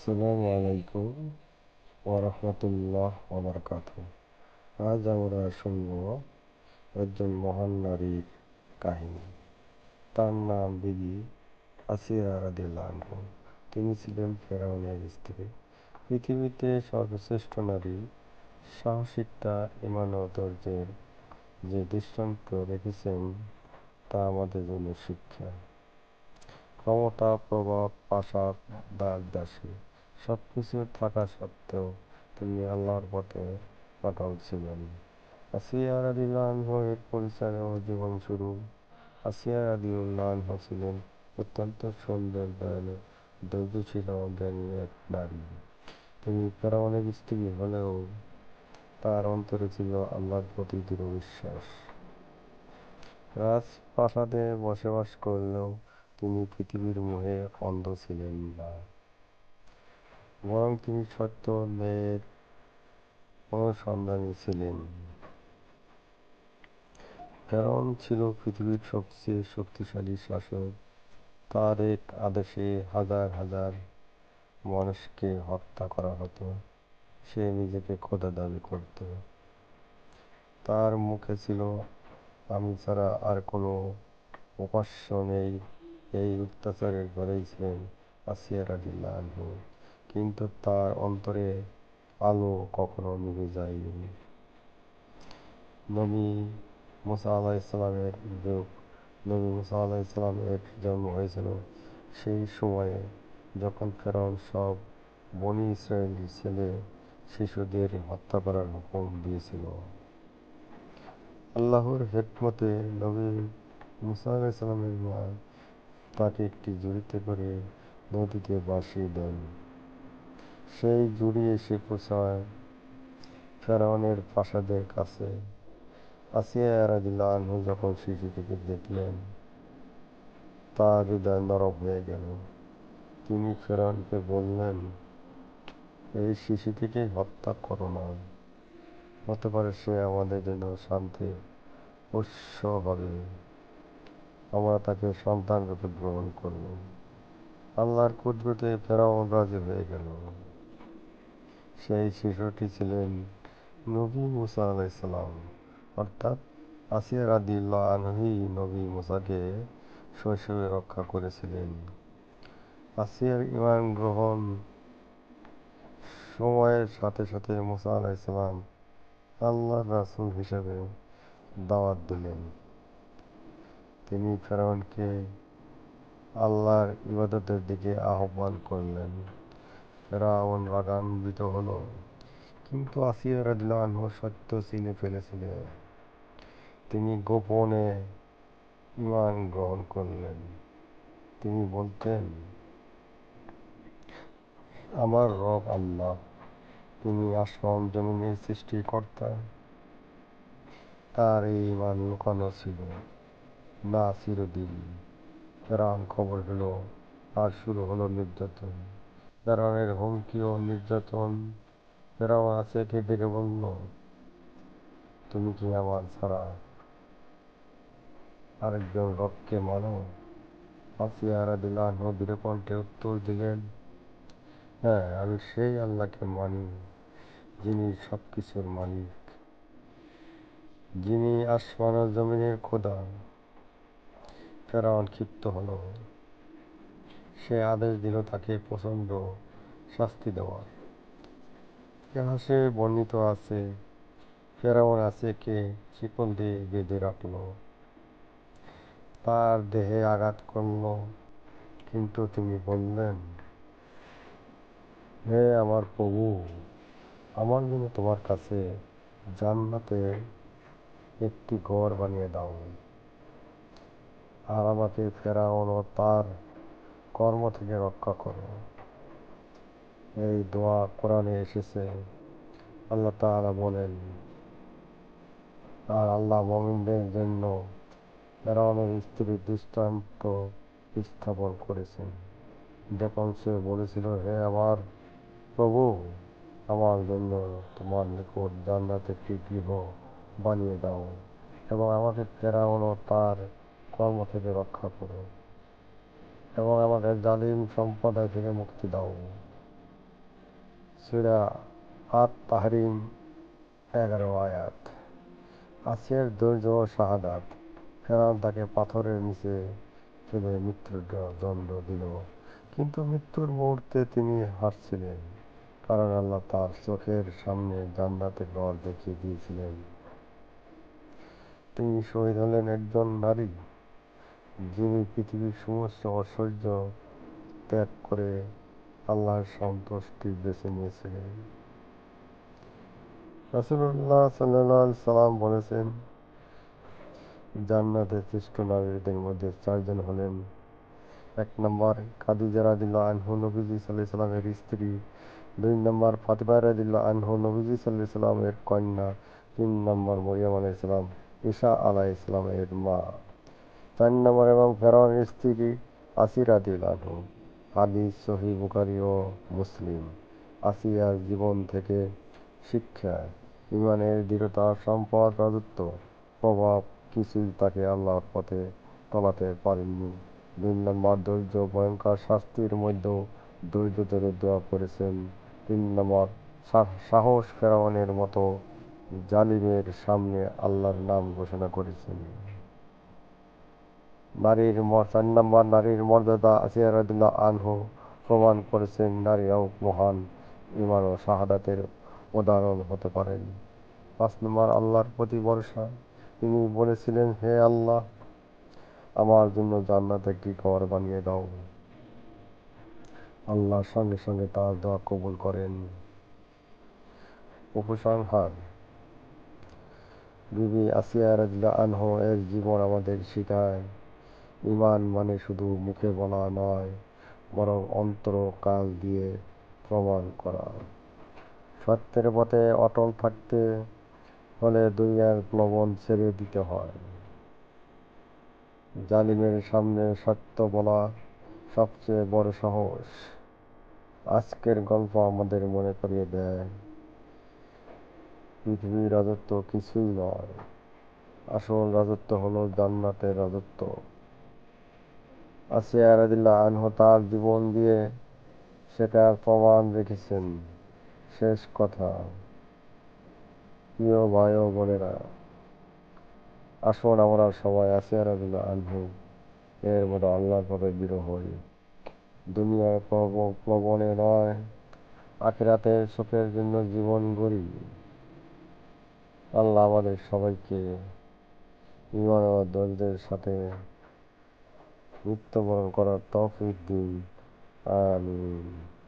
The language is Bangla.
আসসালামু আলাইকুম ওরহমতুল্লাহ ওবরকাত আজ আমরা শুনব একজন মহান নারীর কাহিনী। তার নাম বিবি আসিয়া রাদিল্লাহু তিনি ছিলেন ফেরাউনের স্ত্রী। পৃথিবীতে সর্বশ্রেষ্ঠ নারী, সাহসিকতা ইমান ও ধৈর্যের যে দৃষ্টান্ত রেখেছেন, তা আমাদের জন্য শিক্ষা। ক্ষমতা, প্রভাব প্রাসাদ দাস দাসী সব কিছু থাকা সত্ত্বেও তিনি আল্লাহর পথে অটল ছিলেন। আসিয়া রাদিল্লাহু এর পরিচয় ও জীবন শুরু। আসিয়া রাদিউল্লাহ ছিলেন অত্যন্ত সুন্দর দয়ালু ধৈর্যশীল ও জ্ঞানী এক নারী। তিনি ফেরাউনের স্ত্রী হলেও তার অন্তরে ছিল আল্লাহর প্রতি দৃঢ় বিশ্বাস। রাজপ্রাসাদে বসবাস করলেও তিনি পৃথিবীর মোহে অন্ধ ছিলেন না। বরং তিনি সত্য ন্যায়ের অনুসন্ধানী ছিলেন ফেরাউন ছিল পৃথিবীর সবচেয়ে শক্তিশালী শাসক? তার এক আদেশে হাজার হাজার মানুষকে হত্যা করা হতো। সে নিজেকে খোদা দাবি করত। তার মুখে ছিল, আমি ছাড়া আর কোনো উপাস্য নেই। এই অত্যাচারের ঘরেই ছিলেন আসিয়া রাদিল্লাহু কিন্তু তার অন্তরে আলো কখনো নিভে যায়নি। নবী মুসা আলাহিসাল্লামের যুগ, নবী মুসা আলাহিসাল্লামের জন্ম হয়েছিল সেই সময়ে যখন ফেরাউন সব বনি ইসরায়েল ছেলে শিশুদের হত্যা করার হুকুম দিয়েছিল। আল্লাহর হেকমতে নবী মুসা আলাহিসাল্লামের মা তাকে একটি জুড়িতে করে নদীতে বাসিয়ে দেন। সেই জুড়ি এসে পৌঁছায় ফেরাউনের প্রাসাদের কাছে। আসিয়া রাদিল্লাহু যখন শিশুটিকে দেখলেন, তার হৃদয় নরম হয়ে গেল। তিনি ফেরাউনকে বললেন, এই শিশুটিকে হত্যা করো না। হতে পারে সে আমাদের জন্য শান্তির উৎস হবে আমরা তাকে সন্তান রূপে গ্রহণ করব। আল্লাহর কুদরতে ফেরাউন রাজি হয়ে গেল। সেই শিশুটি ছিলেন নবী মুসা আলাইসালাম অর্থাৎ আসিয়া রাদিল্লাহ আনহি নবী মুসাকে শৈশবে রক্ষা করেছিলেন। আসিয়ার ইমান গ্রহণ সময়ের সাথে সাথে মুসা আলাইসালাম আল্লাহর রাসুল হিসেবে দাওয়াত দিলেন। তিনি ফেরাউনকে আল্লাহর ইবাদতের দিকে আহ্বান করলেন। ফেরাউন রাগান্বিত হলো। কিন্তু আসিয়া রাদিল্লাহু সত্য চিনে ফেলেছিলেন। তিনি গোপনে ইমান গ্রহণ করলেন। তিনি বলতেন, আমার রব আল্লাহ, তিনি আসমান জমিনের সৃষ্টিকর্তা। তার এই ইমান লুকানো ছিল। না চিরদিন ফেরাউন খবর হলো আর শুরু হলো নির্যাতন। ফেরাউনের হুমকি ও নির্যাতন। ফেরাউন আছে ডেকে বলল, তুমি কি আমার ছাড়া আরেকজন রবকে মানো? আসিয়া রাদিল্লাহু দৃঢ় কণ্ঠে উত্তর দিলেন হ্যাঁ আমি সেই আল্লাহকে মানি, যিনি সব কিছুর মালিক। যিনি আসমান জমিনের খোদা। ফেরাউন ক্ষিপ্ত হলো। সে আদেশ দিল তাকে প্রচণ্ড শাস্তি দেওয়ার। ইতিহাসে বর্ণিত আছে? ফেরাউন আছে কে? শিকল দিয়ে বেঁধে রাখল। তার দেহে আঘাত করল। কিন্তু তিনি বললেন, হে আমার প্রভু, আমার জন্য তোমার কাছে জান্নাতে একটি ঘর বানিয়ে দাও। আর আমাকে ফেরাউন ও তার কর্ম থেকে রক্ষা করো। এই দোয়া কোরআনে এসেছে। আল্লাহ তাআলা বলেন, আর আল্লাহ মমিনদের জন্য ফেরাউনের স্ত্রীর দৃষ্টান্ত স্থাপন করেছেন। যখন সে বলেছিল, হে আমার প্রভু, আমার জন্য তোমার নিকট জান্নাত একটি গৃহ বানিয়ে দাও এবং আমাকে ফেরাউন ও তার কর্ম থেকে রক্ষা করো এবং আমাদের জালিম সম্প্রদায় থেকে মুক্তি দাও। সূরা আত তাহরিম এগারো আয়াত। আসিয়ার ধৈর্য শাহাদাত ফেরান তাকে পাথরের নিচে ফেলে মৃত্যুর দণ্ড দিল। কিন্তু মৃত্যুর মুহূর্তে তিনি হাসছিলেন, কারণ আল্লাহ তার চোখের সামনে জান্নাতের ঘর দেখিয়ে দিয়েছিলেন। তিনি শহীদ হলেন একজন নারী যিনি পৃথিবীর সমস্ত ঐশ্বর্য ত্যাগ করে আল্লাহর সন্তুষ্টি বেছে নিয়েছিলেন রাসুল্লাহ সাল্লাহ সাল্লাম বলেছেন, জান্নাতে শ্রেষ্ঠ নারীদের মধ্যে চারজন হলেন। এক নম্বর খাদিজা রাদিল্লা আনহু, নবীজি সাল্লাহ সাল্লামের স্ত্রী। দুই নম্বর ফাতিমা রাদিল্লা আনহু, নবীজি সাল্লাহ সাল্লামের কন্যা। তিন নম্বর মরিয়াম আলাই ইসলাম ঈশা আলাহ ইসলামের মা। চার নম্বর এবং ফেরাউনের স্ত্রী আসির আদিল আনহু। হাদিস সহি বুখারি ও মুসলিম। আসিয়ার জীবন থেকে শিক্ষা, ইমানের দৃঢ়তা, সম্পদ, রাজত্ব, প্রভাব কিছুই তাকে আল্লাহর পথে টলাতে পারেননি। দুই নম্বর ধৈর্য ভয়ঙ্কর শাস্তির মধ্যেও ধৈর্য ধরে দোয়া করেছেন। তিন নম্বর সাহস ফেরাউনের মতো জালিমের সামনে আল্লাহর নাম ঘোষণা করেছেন। নারীর চার নম্বর নারীর মর্যাদা আসিয়া রাদিল্লাহ আনহু প্রমাণ করেছেন নারীরাও মহান ইমান ও শাহাদাতের উদাহরণ হতে পারেন পাঁচ নম্বর আল্লাহর প্রতি ভরসা তিনি বলেছিলেন হে আল্লাহ আমার জন্য জান্নাত একটি ঘর বানিয়ে দাও আল্লাহর সঙ্গে সঙ্গে তার দোয়া কবুল করেন উপসংহার বিবি আসিয়া রাজিল্লা আনহ এর জীবন আমাদের শিখায় ইমান মানে শুধু মুখে বলা নয়, বরং অন্তর কাল দিয়ে প্রমাণ করা। সত্যের পথে অটল থাকতে হলে দুনিয়ার প্লবন ছেড়ে দিতে হয়। জালিমের সামনে সত্য বলা সবচেয়ে বড় সাহস। আজকের গল্প আমাদের মনে করিয়ে দেয়, পৃথিবীর রাজত্ব কিছুই নয়। আসল রাজত্ব হলো জান্নাতের রাজত্ব। আসিয়া রাদিল্লাহ আনহু তার জীবন দিয়ে সেটার প্রমাণ রেখেছেন। শেষ কথা। প্রিয় ভাই ও বোনেরা, আসুন আমরা সবাই আসিয়া রাদিল্লাহ আনহু এর মতো আল্লাহর পথে বিরো হই। দুনিয়ার প্রবণে নয়, আখেরাতে সুখের জন্য জীবন গড়ি। আল্লাহ আমাদের সবাইকে ইমান ও দলদের সাথে মৃত্যুবরণ করার তৌফিক দিন। আমিন।